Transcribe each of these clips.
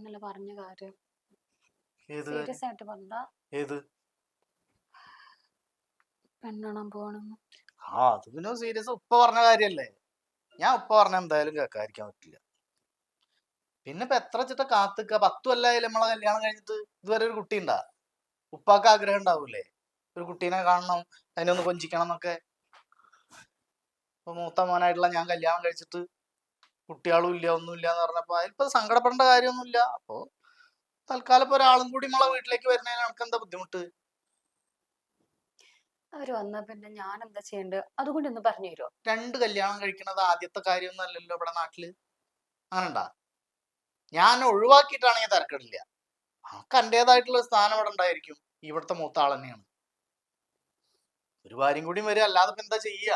ഇന്നലെ പറഞ്ഞ കാര്യം. സീരിയസ് ആയിട്ട് പറഞ്ഞാ ഏത്? പെണ്ണണം പോണം. ആ അത് പിന്നെ സീരിയസ് ഉപ്പ പറഞ്ഞ കാര്യല്ലേ? ഞാൻ ഉപ്പ പറഞ്ഞ എന്തായാലും കേൾക്കാതിരിക്കാൻ പറ്റില്ല. പിന്നെ ഇപ്പൊ എത്ര ചിട്ട കാത്തുക്ക? പത്തു അല്ലായാലും നമ്മളെ കല്യാണം കഴിഞ്ഞിട്ട്? ഇതുവരെ ഒരു കുട്ടി ഉണ്ടാ? ഉപ്പാക്ക് ആഗ്രഹം ഉണ്ടാവൂലേ? ഒരു കുട്ടീനെ കാണണം അതിനെ ഒന്ന് കൊഞ്ചിക്കണം എന്നൊക്കെ. ഇപ്പൊ മൂത്ത മോനായിട്ടുള്ള ഞാൻ കല്യാണം കഴിച്ചിട്ട് കുട്ടികളും ഇല്ല ഒന്നുമില്ല എന്ന് പറഞ്ഞപ്പോൾ അതിലിപ്പോൾ സങ്കടപ്പെടേണ്ട കാര്യമൊന്നുമില്ല. അപ്പോൾ തൽക്കാലം ഇപ്പൊ ഒരാളും കൂടി നമ്മളെ വീട്ടിലേക്ക് വരുന്നതിന് നമുക്ക് എന്താ ബുദ്ധിമുട്ട്? അവർ വന്നാ പിന്നെ ഞാൻ എന്താ ചെയ്യണ്ടത് അതുകൊണ്ട് ഒന്ന് പറഞ്ഞു തരുമോ രണ്ട് കല്യാണം കഴിക്കണത് ആദ്യത്തെ കാര്യമൊന്നും അല്ലല്ലോ ഇവിടെ നാട്ടിൽ. അങ്ങനെണ്ടാ ഞാൻ ഒഴിവാക്കിയിട്ടാണെങ്കിൽ തിരക്കിടില്ല. നമുക്ക് എന്റേതായിട്ടുള്ള സ്ഥാനം ഇവിടെ ഉണ്ടായിരിക്കും. ഇവിടുത്തെ മൂത്ത ആൾ തന്നെയാണ്. ഒരു ഭാര്യം കൂടി വരിക അല്ലാതെ ഇപ്പൊ എന്താ ചെയ്യ?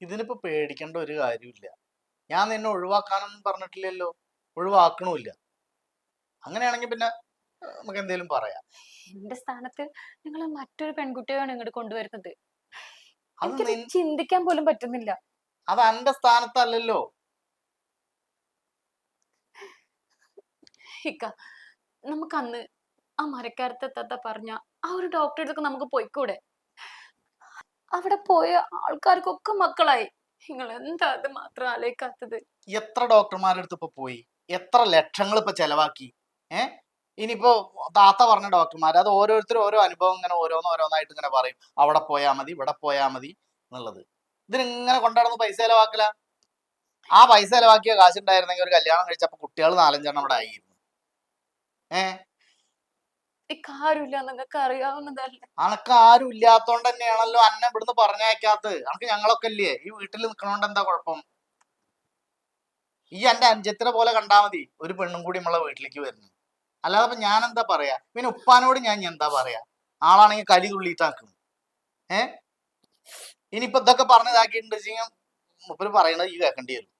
ഇതിനിപ്പോ പേടിക്കേണ്ട ഒരു കാര്യമില്ല ഞാൻ നിന്നെ ഒഴിവാക്കാനൊന്നും പറഞ്ഞിട്ടില്ലല്ലോ. ഒഴിവാക്കണമില്ല അങ്ങനെയാണെങ്കിൽ പിന്നെ നമുക്ക് എന്തേലും പറയാം. എന്റെ സ്ഥാനത്ത് നിങ്ങൾ മറ്റൊരു പെൺകുട്ടിയാണ് ഇങ്ങോട്ട് കൊണ്ടുവരുന്നത്. ചിന്തിക്കാൻ പോലും പറ്റുന്നില്ല. അത് എന്റെ സ്ഥാനത്തല്ലല്ലോ. ഇക്ക നമുക്ക് അന്ന് ആ മരക്കാരത്തെ തത്ത പറഞ്ഞ ആ ഒരു ഡോക്ടറെ അടുത്ത് നമുക്ക് പോയിക്കൂടെ? അവിടെ പോയ ആൾക്കാർക്കൊക്കെ മക്കളായി. നിങ്ങൾ എന്താ അത് മാത്രം ആലോചിക്കാത്തത് എത്ര ഡോക്ടർമാരുടെ അടുത്ത് ഇപ്പൊ പോയി? എത്ര ലക്ഷങ്ങൾ ഇപ്പൊ ചെലവാക്കി? ഏ? ഇനിയിപ്പോ താത്ത പറഞ്ഞ ഡോക്ടർമാർ അത് ഓരോരുത്തരും ഓരോ അനുഭവം ഇങ്ങനെ ഓരോന്ന് ഓരോന്നായിട്ട് ഇങ്ങനെ പറയും. അവിടെ പോയാ മതി ഇവിടെ പോയാ മതി എന്നുള്ളത്. ഇതിനിങ്ങനെ കൊണ്ടാടുന്ന പൈസ ചെലവാക്കല? ആ പൈസ ചെലവാക്കിയ കാശുണ്ടായിരുന്നെങ്കിൽ ഒരു കല്യാണം കഴിച്ചപ്പോ കുട്ടികൾ നാലഞ്ചെണ്ണം ഇവിടെ ആയിരുന്നു. ഇല്ലാത്തോണ്ട് തന്നെയാണല്ലോ അന്നെ ഇവിടുന്ന് പറഞ്ഞയക്കാത്തത്. അനക്ക് ഞങ്ങളൊക്കെ ഇല്ലേ? ഈ വീട്ടിൽ നിക്കണോണ്ട് എന്താ കുഴപ്പം? ഈ എന്റെ അഞ്ചത്തിനെ പോലെ കണ്ടാ മതി. ഒരു പെണ്ണും കൂടി നമ്മളെ വീട്ടിലേക്ക് വരുന്നു. അല്ലാതെ ഇപ്പൊ ഞാൻ എന്താ പറയാ? പിന്നെ ഉപ്പാനോട് ഞാൻ എന്താ പറയാ? ആളാണെങ്കിൽ കലി തുള്ളിയിട്ടാക്കും. ഏ? ഇനിയിപ്പൊ ഇതൊക്കെ പറഞ്ഞതാക്കിയിട്ടുണ്ട് വെച്ചാൽ മുപ്പര് പറയണത് ഈ കേൾക്കേണ്ടി വരും.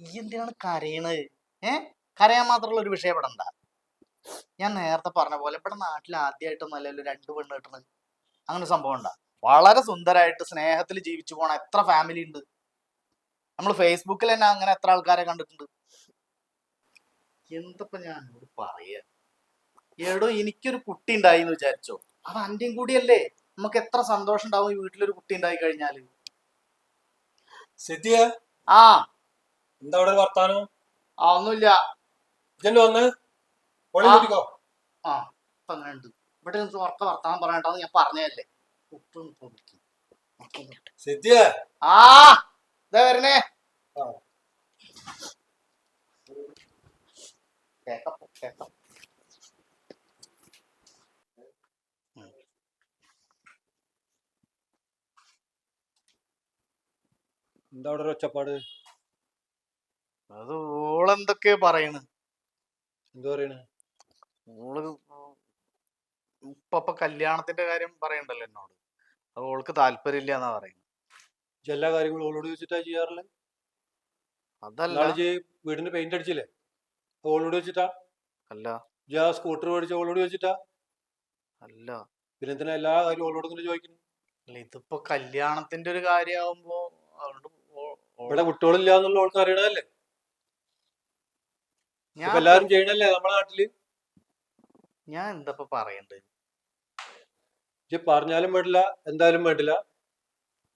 ഈ എന്തിനാണ് കരയണത്? ഏ? കരയാൻ മാത്രമുള്ള ഒരു വിഷയം ഇവിടെ ഉണ്ടാ. ഞാൻ നേരത്തെ പറഞ്ഞ പോലെ ഇവിടെ നാട്ടിൽ ആദ്യമായിട്ടൊന്നും അല്ലല്ലോ രണ്ട് പെണ്ണ് കിട്ടുന്നത് അങ്ങനെ സംഭവം ഉണ്ടാ. വളരെ സുന്ദരമായിട്ട് സ്നേഹത്തിൽ ജീവിച്ചു പോണ എത്ര ഫാമിലി ഉണ്ട്? നമ്മൾ ഫേസ്ബുക്കിൽ തന്നെ അങ്ങനെ എത്ര ആൾക്കാരെ കണ്ടിട്ടുണ്ട്? എന്തപ്പോ ഞാൻ എന്നോട് പറയാ? എടോ എനിക്കൊരു കുട്ടി ഉണ്ടായി എന്ന് വിചാരിച്ചോ? അത് അന്റെയും കൂടിയല്ലേ? നമുക്ക് എത്ര സന്തോഷം ഉണ്ടാവും ഈ വീട്ടിലൊരു കുട്ടി ഉണ്ടായി കഴിഞ്ഞാൽ? സിദ്ധിയ? ആ. എന്താ ഒരു ആ ഒന്നുമില്ല. വന്ന്? പൊളി ആ. കൂട്ടിക്കോ ആ ഇപ്പൊ അങ്ങനെ ഉണ്ട് ഇവിടെ നിന്ന് ഉറക്ക വർത്താനം പറയണ്ടെന്ന് ഞാൻ പറഞ്ഞതല്ലേ. സിദ്ധിയ. ആ ഇതാ വരണേ. ആ. കേക്കാം കേക്കാം എന്താ അവിടെ ഒച്ചപ്പാട്? അത് ഓളെന്തൊക്കെയാ പറയണ്? എന്താ പറയണ്? ഓൾ ഇപ്പൊ കല്യാണത്തിന്റെ കാര്യം പറയണ്ടല്ലോ എന്നോട്. അത് ഓൾക്ക് താല്പര്യമില്ല എന്നാ പറയുന്നത് എല്ലാ കാര്യങ്ങളും ഓളോട് ചോദിച്ചിട്ടാ ചെയ്യാറില്ല അതല്ല. ഇജ്ജ് വീടിന് പെയിന്റ് അടിച്ചില്ലേ? അത് ഓളോട് ചോദിച്ചിട്ടാ? അല്ല. ഇജ്ജ് ആ സ്കൂട്ടർ മേടിച്ച ഓളോട് ചോദിച്ചിട്ടാ? അല്ല. പിന്നെ എന്തിനാ എല്ലാ കാര്യവും ഓളോട് ഇങ്ങനെ ചോദിക്കുന്നു അല്ല ഇതിപ്പോ കല്യാണത്തിന്റെ ഒരു കാര്യമാകുമ്പോ ഇവിടെ കുട്ടികളില്ല എന്നുള്ള ഓൾക്ക് അറിയണതല്ലേ? ഞാൻ ചെയ്യണല്ലേ നമ്മളെ നാട്ടിൽ? ഞാൻ എന്താ പറയണ്ടത് പറഞ്ഞാലും വേണ്ടില്ല എന്തായാലും വേണ്ടില്ല.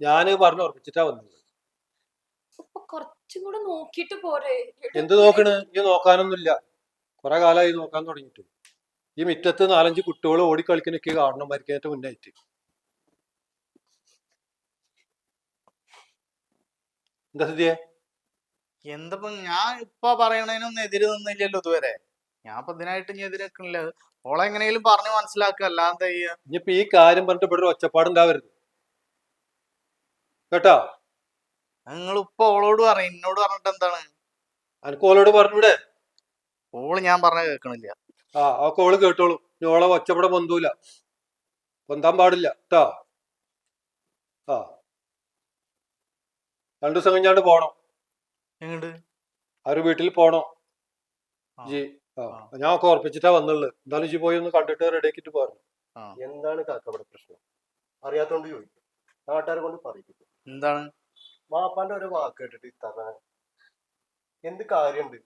ഞാൻ പറഞ്ഞു ഉറപ്പിച്ചിട്ടാ വന്നത്. അപ്പൊ കുറച്ചും കൂടെ നോക്കിയിട്ട് പോരെ. എന്ത് നോക്കണ്? ഇനി നോക്കാനൊന്നുമില്ല. കൊറേ കാലമായി നോക്കാൻ തുടങ്ങിയിട്ട്. ഈ മുറ്റത്ത് നാലഞ്ച് കുട്ടികൾ ഓടിക്കളിക്കണൊക്കെ കാണണം മരിക്കാനായിട്ട് മുന്നായിട്ട്. എന്താ സ്ഥിതിയെ? എന്തപ്പോ ഞാൻ ഇപ്പൊ പറയണതിനൊന്നും എതിര് നിന്നില്ലല്ലോ ഇതുവരെ. ഞാൻ ഇപ്പൊ ഇതിനായിട്ട് ഇനി എതിരേക്കണില്ല ഓളെ എങ്ങനെയും പറഞ്ഞു മനസ്സിലാക്കുക അല്ലാതെ ഇനിയിപ്പൊ ഈ കാര്യം പറഞ്ഞിട്ട് ഇവിടെ ഒരു ഒച്ചപ്പാടുണ്ടാവരുത് കേട്ടോ? നിങ്ങൾ ഇപ്പൊ ഓളോട് പറയും എന്നോട് പറഞ്ഞിട്ട് എന്താണ്? അനക്ക് ഓളോട് പറഞ്ഞൂടെ? ഓൾ ഞാൻ പറഞ്ഞ കേൾക്കണില്ല ആ ഒക്കെ ഓൾ കേട്ടോളൂ. ഓളെ ഒച്ചപ്പെടെ പൊന്തൂല. പൊന്താൻ പാടില്ല. കേട്ടോ ആ. രണ്ടു ദിവസം കഴിഞ്ഞാണ്ട് പോണം. എങ്ങോട്ട് അവർ വീട്ടിൽ പോണോ? ജി. ഞാൻ ഒക്കെ ഉറപ്പിച്ചിട്ടാ വന്നുള്ളു. എന്തായാലും ജി പോയി ഒന്ന് കണ്ടിട്ട് റെഡിയാക്കിട്ട് പോരണം ആ. എന്താണ് കാക്കവിടെ പ്രശ്നം? അറിയാത്തോണ്ട് ചോദിക്കും. നാട്ടുകാരെ കൊണ്ട് പറയിപ്പിക്കും. എന്താണ്? വാപ്പാന്റെ ഒരു വാക്ക് കേട്ടിട്ട് ഇത്തറ എന്ത് കാര്യണ്ട്?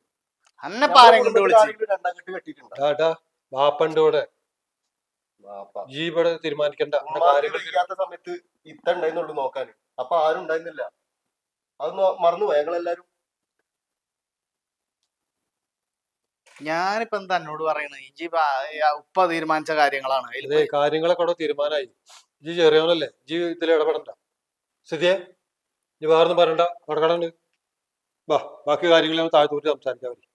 അന്നെ രണ്ടാം കെട്ട് ജി ഇവിടെ തീരുമാനിക്കണ്ട. സമയത്ത് ഇത്ത ഉണ്ടായിരുന്നുള്ളൂ നോക്കാന്. അപ്പൊ ആരും ഉണ്ടായിരുന്നില്ല. അത് മറന്നു ഞങ്ങളെല്ലാരും ഞാനിപ്പോ എന്താ എന്നോട് പറയണത് ഇജി ഉപ്പ തീരുമാനിച്ച കാര്യങ്ങളാണ്. കാര്യങ്ങളൊക്കെ അവിടെ തീരുമാനമായി ജി ചെറിയവനല്ലേ ജി ഇതിൽ ഇടപെടണ്ട. സ്ഥിതിയെ ജി വേറൊന്നും പറയണ്ട. അവിടെ വാ ബാക്കി കാര്യങ്ങൾ സംസാരിച്ചാൽ മതി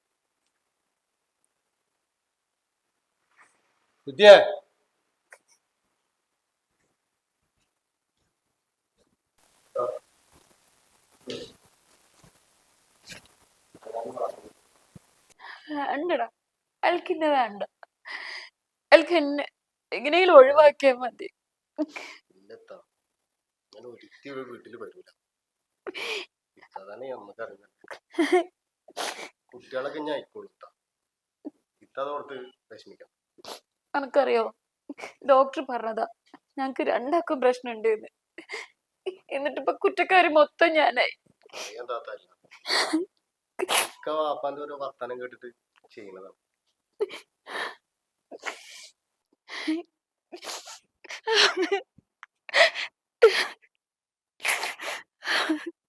എന്നെ വേണ്ട. അയാൾക്ക് എന്നെ എങ്ങനെയെങ്കിലും ഒഴിവാക്കിയാൽ മതി. വീട്ടിൽ വരൂല കുട്ടികളൊക്കെ ഞാൻ ഇത്തതോർത്ത് വിഷമിക്കാം എനിക്കറിയോ ഡോക്ടർ പറഞ്ഞതാ ഞങ്ങക്ക് രണ്ടാക്കും പ്രശ്നമുണ്ട് എന്ന് എന്നിട്ടിപ്പൊ കുറ്റക്കാരി മൊത്തം ഞാനായി. വാപ്പാന്റെ ഒരു വർത്തമാനം കേട്ടിട്ട് ചെയ്യണതാണ്